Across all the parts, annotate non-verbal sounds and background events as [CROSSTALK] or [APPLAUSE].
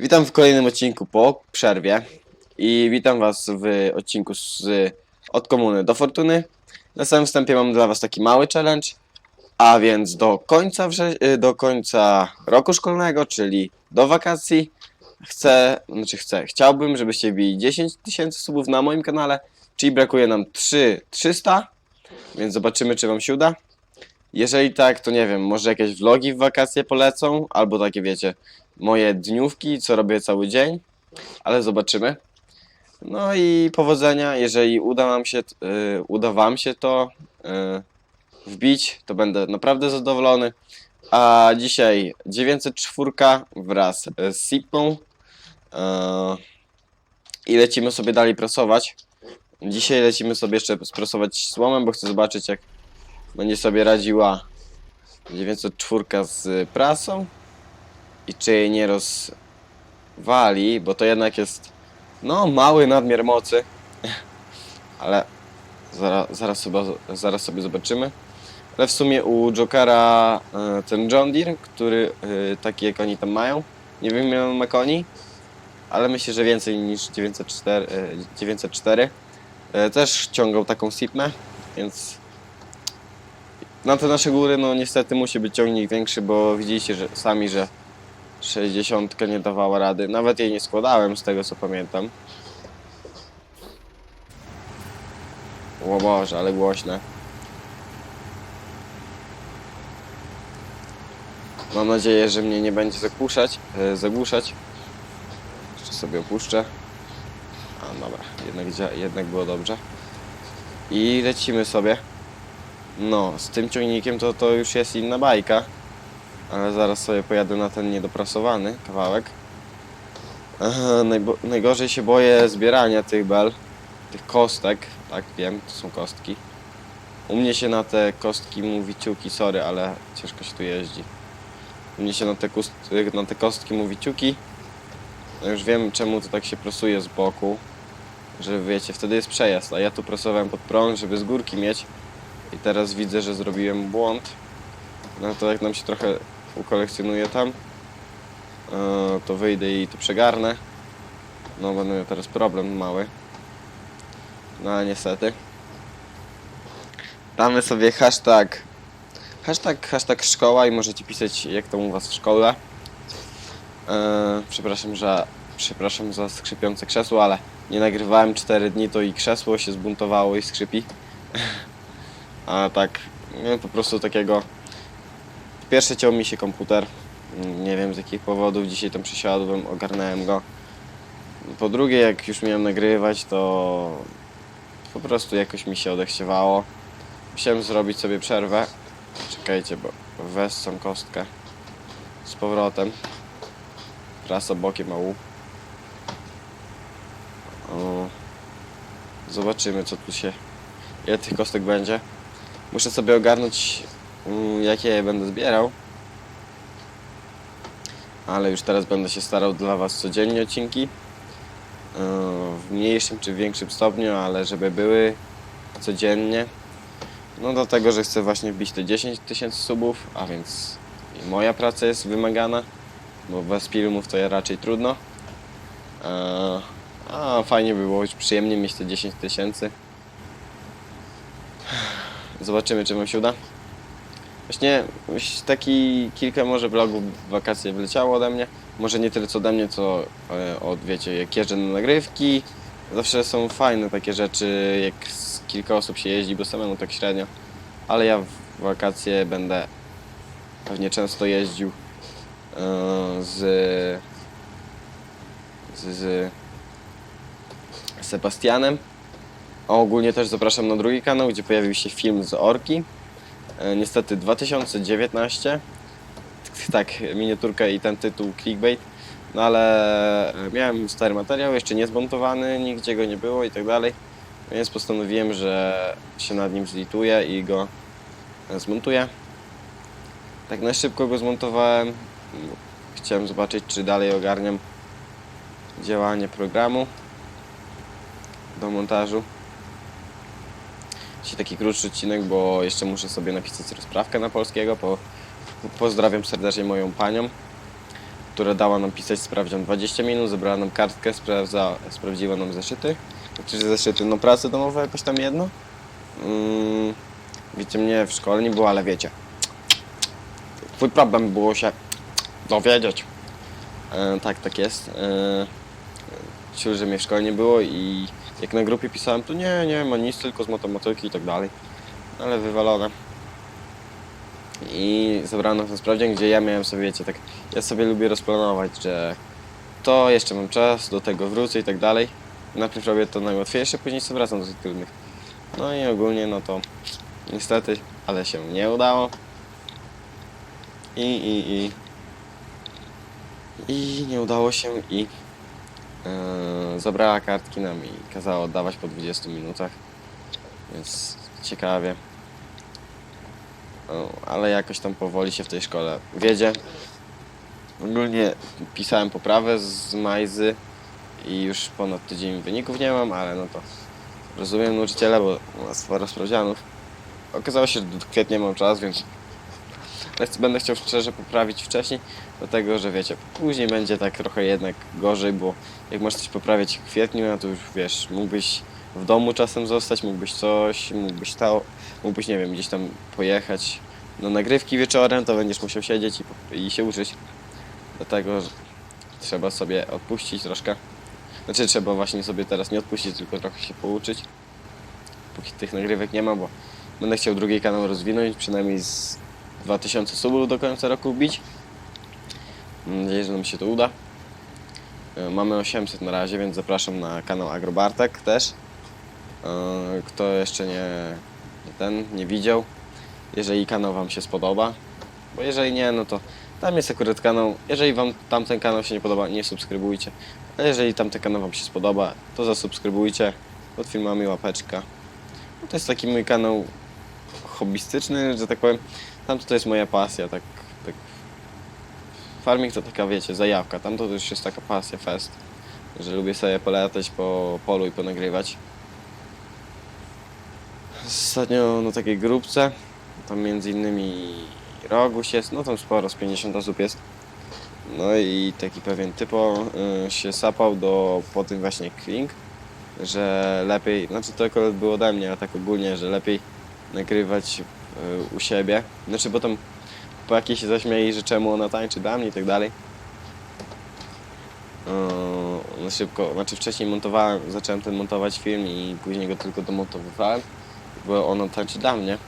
Witam w kolejnym odcinku po przerwie i witam was w odcinku z od komuny do fortuny. Na samym wstępie mam dla was taki mały challenge, a więc do końca, y, do końca roku szkolnego, czyli do wakacji, chcę, znaczy chcę, chciałbym, żebyście wbili 10 tysięcy subów na moim kanale, czyli brakuje nam 3 300, więc zobaczymy, czy wam się uda. Jeżeli tak, to nie wiem, może jakieś vlogi w wakacje polecą, albo takie wiecie, moje dniówki, co robię cały dzień, ale zobaczymy. No i powodzenia, jeżeli uda nam się, t- y, uda wam się to y, wbić, to będę naprawdę zadowolony. A dzisiaj 904 wraz z Sipą y, i lecimy sobie dalej prasować. Dzisiaj lecimy sobie jeszcze sprasować słomem, bo chcę zobaczyć jak będzie sobie radziła 904 z prasą i czy jej nie rozwali, bo to jednak jest no mały nadmiar mocy, [LAUGHS] ale zaraz, zaraz, sobie, zaraz sobie zobaczymy. Ale w sumie u Jokera e, ten John Deere, który e, taki jak oni tam mają, nie wiem ile ma koni, ale myślę, że więcej niż 904, e, 904. E, też ciągał taką Sipmę, więc na te nasze góry, no niestety musi być ciągnik większy, bo widzieliście że, sami, że 60 nie dawała rady. Nawet jej nie składałem z tego co pamiętam. O Boże, ale głośne. Mam nadzieję, że mnie nie będzie zagłuszać. E, zagłuszać. Jeszcze sobie opuszczę. A dobra, jednak, jednak było dobrze. I lecimy sobie. No, z tym ciągnikiem to, to już jest inna bajka. Ale zaraz sobie pojadę na ten niedoprasowany kawałek. Najgorzej się boję zbierania tych bel, tych kostek. Tak, wiem, to są kostki. U mnie się na te kostki mówi ciuki, sorry, ale ciężko się tu jeździ. U mnie się na te, kust- na te kostki mówi ciuki. No już wiem czemu to tak się prosuje z boku. Że wiecie, wtedy jest przejazd, a ja tu prosowałem pod prąd, żeby z górki mieć. I teraz widzę, że zrobiłem błąd. No to jak nam się trochę ukolekcjonuję tam, e, to wyjdę i to przegarnę. No będę miał teraz problem mały. No niestety. Damy sobie hashtag hashtag, hashtag szkoła i możecie pisać jak to u was w szkole. E, przepraszam, że przepraszam za skrzypiące krzesło, ale nie nagrywałem 4 dni, to i krzesło się zbuntowało i skrzypi. [LAUGHS] A tak, nie, po prostu takiego. Pierwsze ciął mi się komputer. Nie wiem z jakich powodów. Dzisiaj tam przysiadłem, ogarnąłem go. Po drugie, jak już miałem nagrywać, to po prostu jakoś mi się odechciewało. Musiałem zrobić sobie przerwę. Czekajcie, bo wessam kostkę z powrotem. Prasa bokiem mału. Zobaczymy co tu się... Ile tych kostek będzie. Muszę sobie ogarnąć, jakie je będę zbierał. Ale już teraz będę się starał dla Was codziennie odcinki. Yy, W mniejszym czy większym stopniu, ale żeby były codziennie. No do tego, że chcę właśnie wbić te 10 tysięcy subów, a więc moja praca jest wymagana, bo bez filmów to ja raczej trudno. Yy, A fajnie by było, przyjemnie mieć te 10 tysięcy. Zobaczymy, czy wam się uda. Właśnie już taki kilka może vlogów w wakacje wyleciało ode mnie. Może nie tyle co ode mnie, co e, od wiecie, jak jeżdżę na nagrywki. Zawsze są fajne takie rzeczy, jak z kilka osób się jeździ, bo samemu tak średnio. Ale ja w wakacje będę pewnie często jeździł e, z, z, z Sebastianem. A ogólnie też zapraszam na drugi kanał, gdzie pojawił się film z Orki. E, niestety 2019. Tak, miniaturka i ten tytuł clickbait. No ale e, miałem stary materiał, jeszcze nie zmontowany, nigdzie go nie było i tak dalej. Więc postanowiłem, że się nad nim zlituję i go e, zmontuję. Tak na szybko go zmontowałem. Chciałem zobaczyć, czy dalej ogarniam działanie programu do montażu. Dzisiaj taki krótszy odcinek, bo jeszcze muszę sobie napisać rozprawkę na polskiego. Po, pozdrawiam serdecznie moją panią, która dała nam pisać sprawdzian 20 minut, zebrała nam kartkę, sprawdza, sprawdziła nam zeszyty. Znaczy zeszyty, no prace domowe jakoś tam jedno. Mm, wiecie, mnie w szkole nie było, ale wiecie. Twój problem było się dowiedzieć. E, tak, tak jest. E, że mnie w szkole nie było i jak na grupie pisałem, to nie, nie ma nic, tylko z matematyki i tak dalej. Ale wywalone. I zebrano ten sprawdzian, gdzie ja miałem sobie, wiecie, tak, ja sobie lubię rozplanować, że to jeszcze mam czas, do tego wrócę i tak dalej. Najpierw robię to najłatwiejsze, później sobie wracam do tych trudnych. No i ogólnie, no to niestety, ale się nie udało. I, i, i. I nie udało się i zabrała kartki nam i kazała oddawać po 20 minutach. Więc ciekawie. Ale jakoś tam powoli się w tej szkole wiedzie. Ogólnie pisałem poprawę z Majzy i już ponad tydzień wyników nie mam, ale no to rozumiem nauczyciela, bo ma sporo sprawdzianów. Okazało się, że do kwietnia mam czas, więc będę chciał szczerze poprawić wcześniej, dlatego że wiecie, później będzie tak trochę jednak gorzej, bo jak masz coś poprawiać w kwietniu, no to już wiesz, mógłbyś w domu czasem zostać, mógłbyś coś, mógłbyś to, mógłbyś, nie wiem, gdzieś tam pojechać na nagrywki wieczorem, to będziesz musiał siedzieć i, i się uczyć. Dlatego trzeba sobie odpuścić troszkę. Znaczy trzeba właśnie sobie teraz nie odpuścić, tylko trochę się pouczyć. Póki tych nagrywek nie ma, bo będę chciał drugi kanał rozwinąć, przynajmniej z 2000 subów do końca roku bić. Mam nadzieję, że nam się to uda. E, Mamy 800 na razie, więc zapraszam na kanał Agrobartek też. E, Kto jeszcze nie, ten, nie widział, jeżeli kanał Wam się spodoba, bo jeżeli nie, no to tam jest akurat kanał. Jeżeli Wam tamten kanał się nie podoba, nie subskrybujcie. A jeżeli tamten kanał Wam się spodoba, to zasubskrybujcie. Pod filmami łapeczka. No to jest taki mój kanał hobbystyczny, że tak powiem. Tam to jest moja pasja, tak, tak. Farming to taka, wiecie, zajawka. Tam to już jest taka pasja, fest. Że lubię sobie polatać po polu i ponagrywać. Ostatnio na takiej grupce, tam między innymi Roguś jest, no tam sporo, z 50 osób jest. No i taki pewien typo y, się sapał do, po tym właśnie Kling, że lepiej, znaczy to akurat było ode mnie, a tak ogólnie, że lepiej nagrywać y, u siebie. Znaczy, bo tam po jakiej się zaśmieli, że czemu ona tańczy dla mnie i tak dalej. No szybko, znaczy wcześniej montowałem, zacząłem ten montować film i później go tylko domontowywałem, bo ona tańczy dla mnie.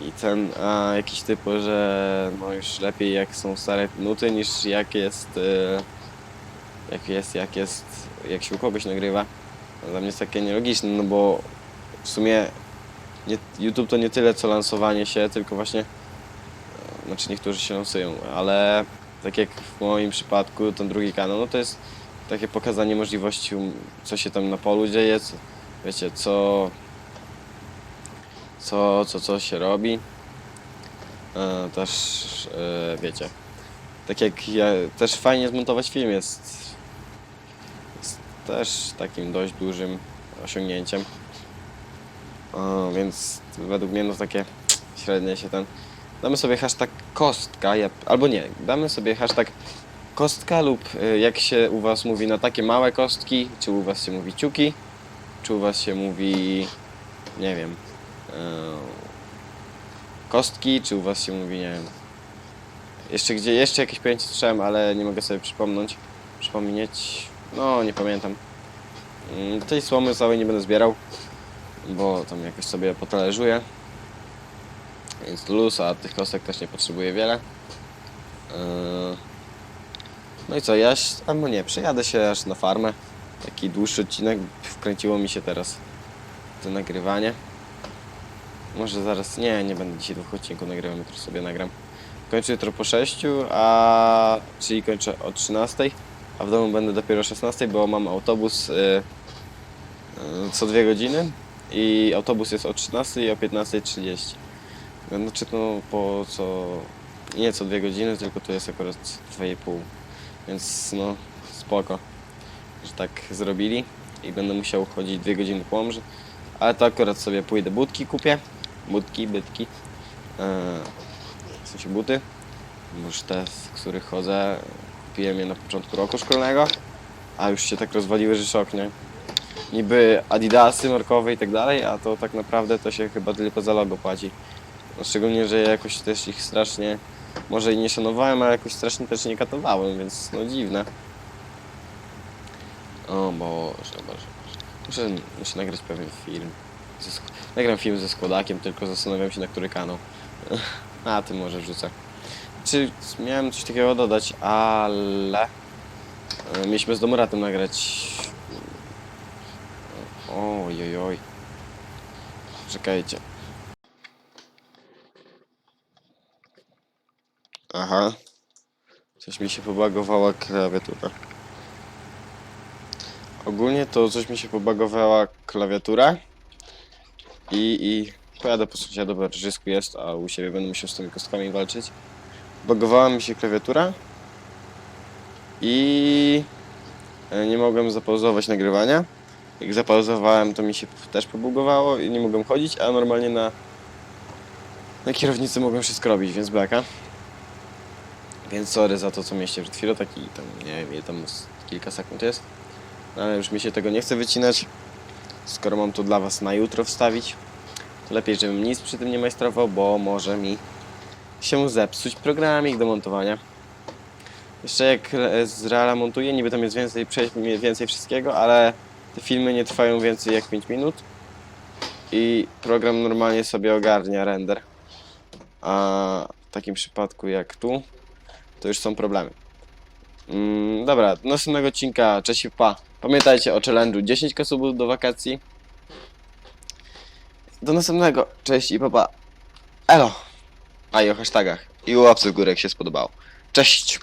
I ten, a jakiś typu, że no już lepiej jak są stare nuty niż jak jest, y, jak jest, jak jest, jak się u kogoś nagrywa. Dla mnie jest takie nielogiczne, no bo w sumie nie, YouTube to nie tyle co lansowanie się, tylko właśnie, e, znaczy niektórzy się lansują, ale tak jak w moim przypadku ten drugi kanał, no to jest takie pokazanie możliwości, um, co się tam na polu dzieje, co, wiecie, co, co, co, co się robi. E, też, e, wiecie, tak jak ja, też fajnie zmontować film jest, jest też takim dość dużym osiągnięciem. O, więc według mnie no takie średnie się ten. Damy sobie hashtag kostka, albo nie, damy sobie hashtag kostka lub y, jak się u was mówi na takie małe kostki, czy u was się mówi ciuki, czy u was się mówi, nie wiem, y, kostki, czy u was się mówi, nie wiem, jeszcze gdzie, jeszcze jakieś pojęcie słyszałem, ale nie mogę sobie przypomnieć, przypomnieć, no nie pamiętam. Mm, Tej słomy całej nie będę zbierał bo tam jakoś sobie potalerzuję. Więc luz, a tych kostek też nie potrzebuję wiele. Yy, No i co, ja, albo nie, przejadę się aż na farmę. Taki dłuższy odcinek, wkręciło mi się teraz to nagrywanie. Może zaraz, nie, nie będę dzisiaj dwóch odcinków nagrywał, jutro sobie nagram. Kończę jutro po 6, a czyli kończę o 13, a w domu będę dopiero o 16, bo mam autobus y, y, co dwie godziny i autobus jest o 13 i o 15.30. Znaczy no po co nie co dwie godziny, tylko tu jest akurat 2,5. Więc no spoko, że tak zrobili i będę musiał chodzić dwie godziny po Łomży. Ale to akurat sobie pójdę budki kupię. Budki, bytki. Eee, w sensie buty. Już te, w których chodzę, kupiłem je na początku roku szkolnego, a już się tak rozwaliły, że szok, nie? Niby adidasy markowe i tak dalej, a to tak naprawdę to się chyba tylko za logo płaci. No, szczególnie, że ja jakoś też ich strasznie, może i nie szanowałem, ale jakoś strasznie też nie katowałem, więc no dziwne. O Boże, Boże, Boże. Muszę, muszę nagrać pewien film. Nagram film ze składakiem, tylko zastanawiam się na który kanał. [LAUGHS] A, ty może wrzucę. Czy miałem coś takiego dodać, ale... e, Mieliśmy z Domoratem nagrać... Oj, oj, oj. Czekajcie. Aha. Coś mi się pobagowała klawiatura. Ogólnie to coś mi się pobagowała klawiatura. I, i pojadę po sąsiada, bo Rżysku jest, a u siebie będę musiał z tymi kostkami walczyć. Bagowała mi się klawiatura. I e, nie mogłem zapauzować nagrywania. Jak zapauzowałem, to mi się też pobugowało i nie mogłem chodzić, a normalnie na, na kierownicy mogłem wszystko robić, więc beka. Więc sorry za to, co mieliście przed chwilą, taki tam, nie wiem, ile tam kilka sekund jest. No, ale już mi się tego nie chce wycinać. Skoro mam to dla was na jutro wstawić, to lepiej, żebym nic przy tym nie majstrował, bo może mi się zepsuć programik do montowania. Jeszcze jak z Reala montuję, niby tam jest więcej, więcej wszystkiego, ale te filmy nie trwają więcej jak 5 minut i program normalnie sobie ogarnia render. A w takim przypadku jak tu, to już są problemy. Mm, dobra, do następnego odcinka, cześć i pa. Pamiętajcie o challenge'u 10 kasubów do wakacji. Do następnego, cześć i pa. Elo. A i o hashtagach. I o łapce w górę jak się spodobało. Cześć.